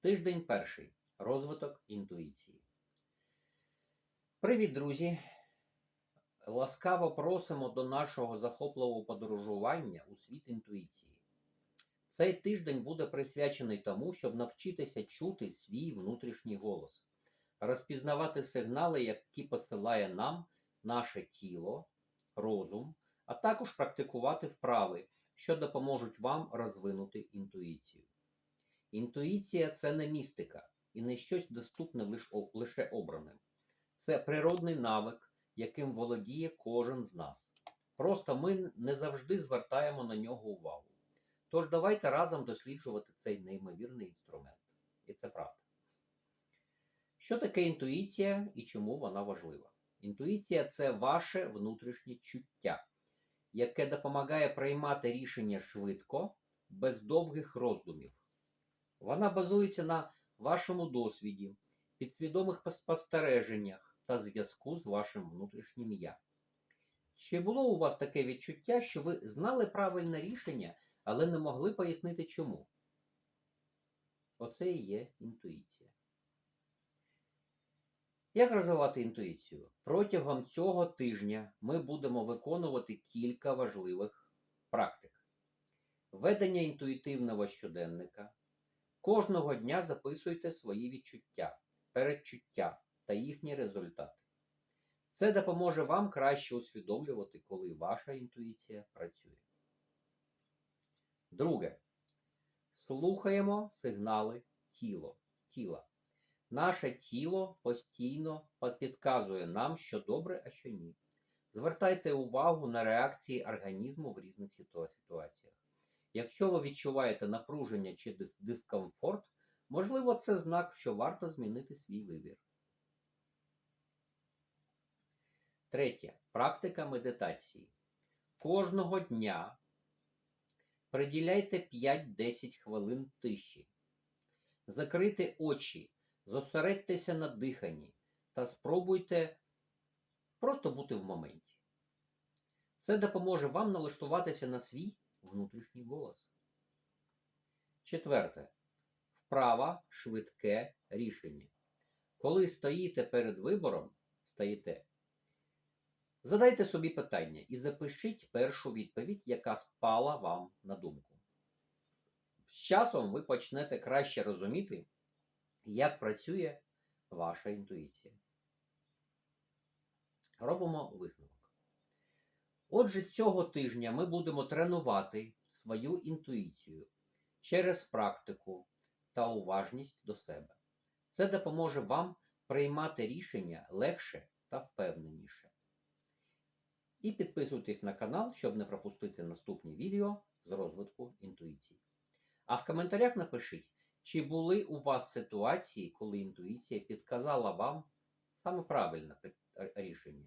Тиждень перший. Розвиток інтуїції. Привіт, друзі! Ласкаво просимо до нашого захопливого подорожування у світ інтуїції. Цей тиждень буде присвячений тому, щоб навчитися чути свій внутрішній голос, розпізнавати сигнали, які посилає нам наше тіло, розум, а також практикувати вправи, що допоможуть вам розвинути інтуїцію. Інтуїція це не містика і не щось доступне лише обраним. Це природний навик, яким володіє кожен з нас. Просто ми не завжди звертаємо на нього увагу. Тож давайте разом досліджувати цей неймовірний інструмент. І це правда. Що таке інтуїція і чому вона важлива? Інтуїція це ваше внутрішнє чуття, яке допомагає приймати рішення швидко, без довгих роздумів. Вона базується на вашому досвіді, підсвідомих спостереженнях та зв'язку з вашим внутрішнім я. Чи було у вас таке відчуття, що ви знали правильне рішення, але не могли пояснити чому? Оце і є інтуїція. Як розвивати інтуїцію? Протягом цього тижня ми будемо виконувати кілька важливих практик. Ведення інтуїтивного щоденника. Кожного дня записуйте свої відчуття, передчуття та їхні результати. Це допоможе вам краще усвідомлювати, коли ваша інтуїція працює. Друге. Слухаємо сигнали тіло, тіла. Наше тіло постійно підказує нам, що добре, а що ні. Звертайте увагу на реакції організму в різних ситуаціях. Якщо ви відчуваєте напруження чи дискомфорт, можливо, це знак, що варто змінити свій вибір. Третє. Практика медитації. Кожного дня приділяйте 5-10 хвилин тиші. Закрийте очі, зосередьтеся на диханні та спробуйте просто бути в моменті. Це допоможе вам налаштуватися на свій внутрішній голос. Четверте. Вправа швидке рішення. Коли стоїте перед вибором, стаєте. Задайте собі питання і запишіть першу відповідь, яка спала вам на думку. З часом ви почнете краще розуміти, як працює ваша інтуїція. Робимо висновок. Отже, цього тижня ми будемо тренувати свою інтуїцію через практику та уважність до себе. Це допоможе вам приймати рішення легше та впевненіше. І підписуйтесь на канал, щоб не пропустити наступні відео з розвитку інтуїції. А в коментарях напишіть, чи були у вас ситуації, коли інтуїція підказала вам саме правильне рішення.